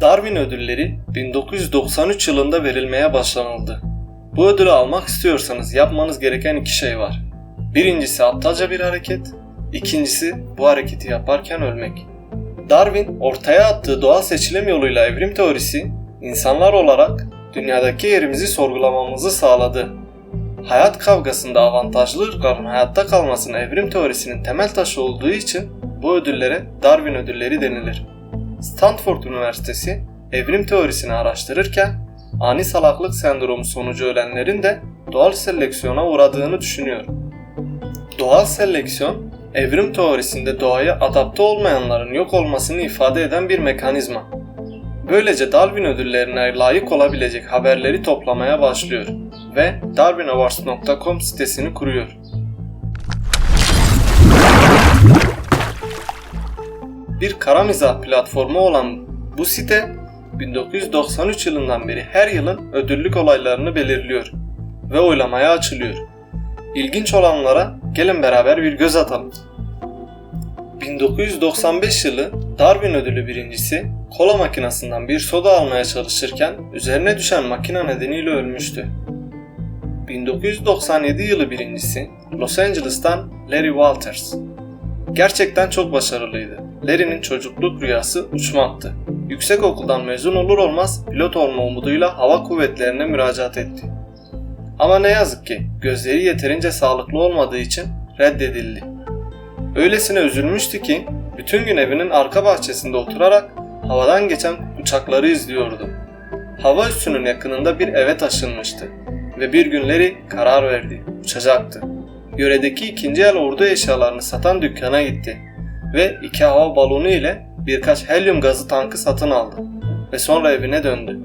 Darwin ödülleri 1993 yılında verilmeye başlanıldı. Bu ödülü almak istiyorsanız yapmanız gereken iki şey var. Birincisi aptalca bir hareket, ikincisi bu hareketi yaparken ölmek. Darwin ortaya attığı doğal seçilim yoluyla evrim teorisi insanlar olarak dünyadaki yerimizi sorgulamamızı sağladı. Hayat kavgasında avantajlı ırkların hayatta kalmasının evrim teorisinin temel taşı olduğu için bu ödüllere Darwin ödülleri denilir. Stanford Üniversitesi evrim teorisini araştırırken ani salaklık sendromu sonucu ölenlerin de doğal seleksiyona uğradığını düşünüyor. Doğal seleksiyon, evrim teorisinde doğaya adapte olmayanların yok olmasını ifade eden bir mekanizma. Böylece Darwin ödüllerine layık olabilecek haberleri toplamaya başlıyor ve darwinawards.com sitesini kuruyor. Bir kara mizah platformu olan bu site 1993 yılından beri her yılın ödüllük olaylarını belirliyor ve oylamaya açılıyor. İlginç olanlara gelin beraber bir göz atalım. 1995 yılı Darwin ödülü birincisi kola makinesinden bir soda almaya çalışırken üzerine düşen makine nedeniyle ölmüştü. 1997 yılı birincisi Los Angeles'tan Larry Walters. Gerçekten çok başarılıydı. Larry'nin çocukluk rüyası uçmaktı. Yüksek okuldan mezun olur olmaz pilot olma umuduyla hava kuvvetlerine müracaat etti. Ama ne yazık ki gözleri yeterince sağlıklı olmadığı için reddedildi. Öylesine üzülmüştü ki bütün gün evinin arka bahçesinde oturarak havadan geçen uçakları izliyordu. Hava üssünün yakınında bir eve taşınmıştı ve bir günleri karar verdi, uçacaktı. Yöredeki ikinci el ordu eşyalarını satan dükkana gitti ve iki hava balonu ile birkaç helyum gazı tankı satın aldı ve sonra evine döndü.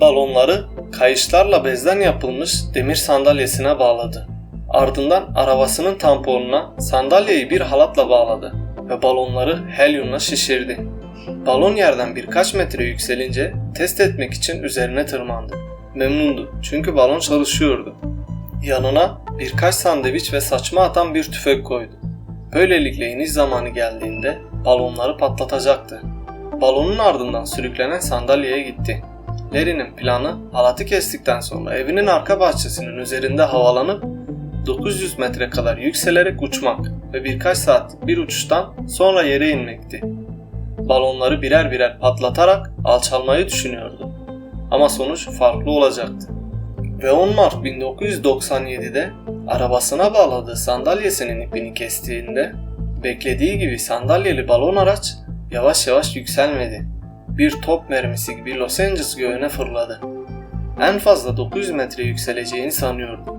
Balonları kayışlarla bezden yapılmış demir sandalyesine bağladı. Ardından arabasının tamponuna sandalyeyi bir halatla bağladı ve balonları helyumla şişirdi. Balon yerden birkaç metre yükselince test etmek için üzerine tırmandı. Memnundu çünkü balon çalışıyordu. Yanına birkaç sandviç ve saçma atan bir tüfek koydu. Böylelikle iniş zamanı geldiğinde balonları patlatacaktı. Balonun ardından sürüklenen sandalyeye gitti. Larry'nin planı halatı kestikten sonra evinin arka bahçesinin üzerinde havalanıp 900 metre kadar yükselerek uçmak ve birkaç saat bir uçuştan sonra yere inmekti. Balonları birer birer patlatarak alçalmayı düşünüyordu. Ama sonuç farklı olacaktı. Ve 10 Mart 1997'de arabasına bağladığı sandalyesinin ipini kestiğinde beklediği gibi sandalyeli balon araç yavaş yavaş yükselmedi. Bir top mermisi gibi Los Angeles göğüne fırladı. En fazla 900 metre yükseleceğini sanıyordu.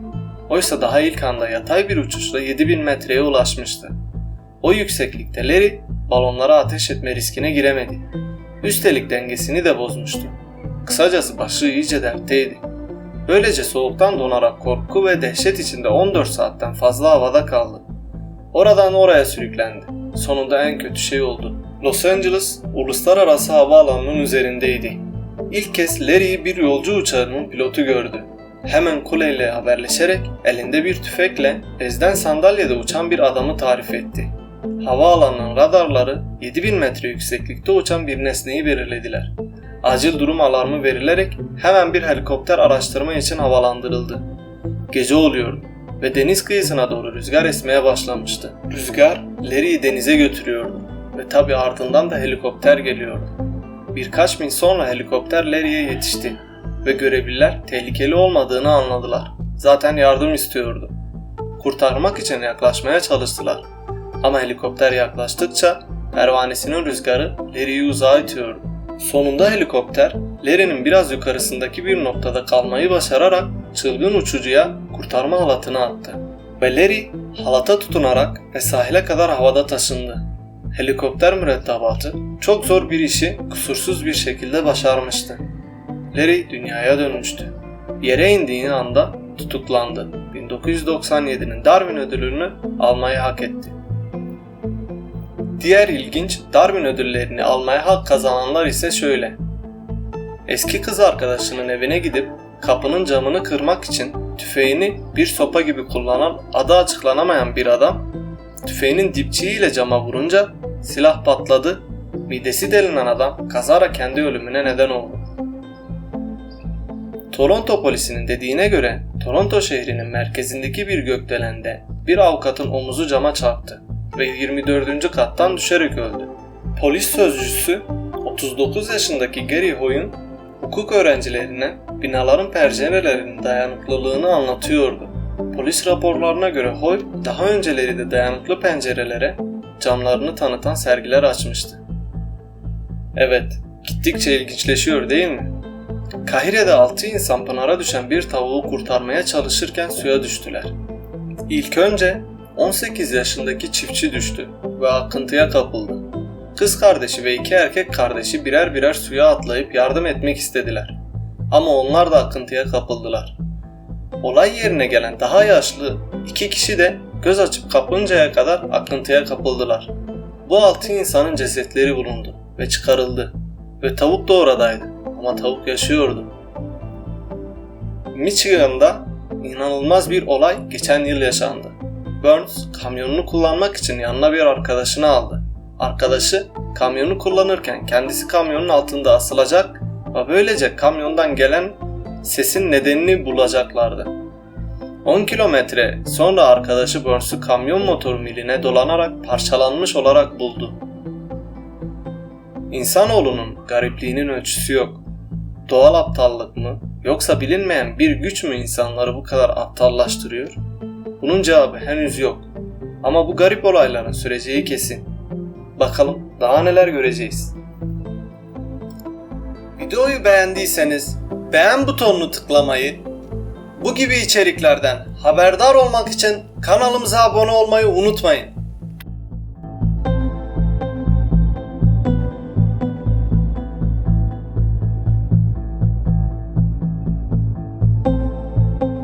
Oysa daha ilk anda yatay bir uçuşla 7000 metreye ulaşmıştı. O yükseklikte Larry balonlara ateş etme riskine giremedi. Üstelik dengesini de bozmuştu. Kısacası başı iyice dertteydi. Böylece soğuktan donarak korku ve dehşet içinde 14 saatten fazla havada kaldı. Oradan oraya sürüklendi. Sonunda en kötü şey oldu. Los Angeles uluslararası havaalanının üzerindeydi. İlk kez Larry'i bir yolcu uçağının pilotu gördü. Hemen kuleyle haberleşerek elinde bir tüfekle bezden sandalyede uçan bir adamı tarif etti. Havaalanının radarları 7000 metre yükseklikte uçan bir nesneyi belirlediler. Acil durum alarmı verilerek hemen bir helikopter araştırma için havalandırıldı. Gece oluyordu ve deniz kıyısına doğru rüzgar esmeye başlamıştı. Rüzgar Larry'i denize götürüyordu ve tabi ardından da helikopter geliyordu. Birkaç mil sonra helikopter Larry'e yetişti ve görevliler tehlikeli olmadığını anladılar. Zaten yardım istiyordu. Kurtarmak için yaklaşmaya çalıştılar. Ama helikopter yaklaştıkça pervanesinin rüzgarı Larry'i uzağa itiyordu. Sonunda helikopter Larry'nin biraz yukarısındaki bir noktada kalmayı başararak çılgın uçucuya kurtarma halatını attı. Ve Larry halata tutunarak ve sahile kadar havada taşındı. Helikopter mürettebatı çok zor bir işi kusursuz bir şekilde başarmıştı. Larry dünyaya dönmüştü. Yere indiği anda tutuklandı. 1997'nin Darwin ödülünü almayı hak etti. Diğer ilginç Darwin ödüllerini almaya hak kazananlar ise şöyle. Eski kız arkadaşının evine gidip kapının camını kırmak için tüfeğini bir sopa gibi kullanan adı açıklanamayan bir adam tüfeğinin dipçiğiyle cama vurunca silah patladı midesi delinen adam kazara kendi ölümüne neden oldu. Toronto polisinin dediğine göre Toronto şehrinin merkezindeki bir gökdelende bir avukatın omuzu cama çarptı ve 24. kattan düşerek öldü. Polis sözcüsü 39 yaşındaki Gary Hoy'un hukuk öğrencilerine binaların pencerelerinin dayanıklılığını anlatıyordu. Polis raporlarına göre Hoy daha önceleri de dayanıklı pencerelere camlarını tanıtan sergiler açmıştı. Evet, gittikçe ilginçleşiyor değil mi? Kahire'de 6 insan pınara düşen bir tavuğu kurtarmaya çalışırken suya düştüler. İlk önce 18 yaşındaki çiftçi düştü ve akıntıya kapıldı. Kız kardeşi ve iki erkek kardeşi birer birer suya atlayıp yardım etmek istediler. Ama onlar da akıntıya kapıldılar. Olay yerine gelen daha yaşlı iki kişi de göz açıp kapıncaya kadar akıntıya kapıldılar. Bu altı insanın cesetleri bulundu ve çıkarıldı ve tavuk da oradaydı ama tavuk yaşıyordu. Michigan'da inanılmaz bir olay geçen yıl yaşandı. Burns kamyonunu kullanmak için yanına bir arkadaşını aldı. Arkadaşı kamyonu kullanırken kendisi kamyonun altında asılacak ve böylece kamyondan gelen sesin nedenini bulacaklardı. 10 kilometre sonra arkadaşı Burns'u kamyon motoru miline dolanarak parçalanmış olarak buldu. İnsanoğlunun garipliğinin ölçüsü yok. Doğal aptallık mı yoksa bilinmeyen bir güç mü insanları bu kadar aptallaştırıyor? Bunun cevabı henüz yok. Ama bu garip olayların süreceği kesin. Bakalım daha neler göreceğiz. Videoyu beğendiyseniz beğen butonunu tıklamayı, bu gibi içeriklerden haberdar olmak için kanalımıza abone olmayı unutmayın.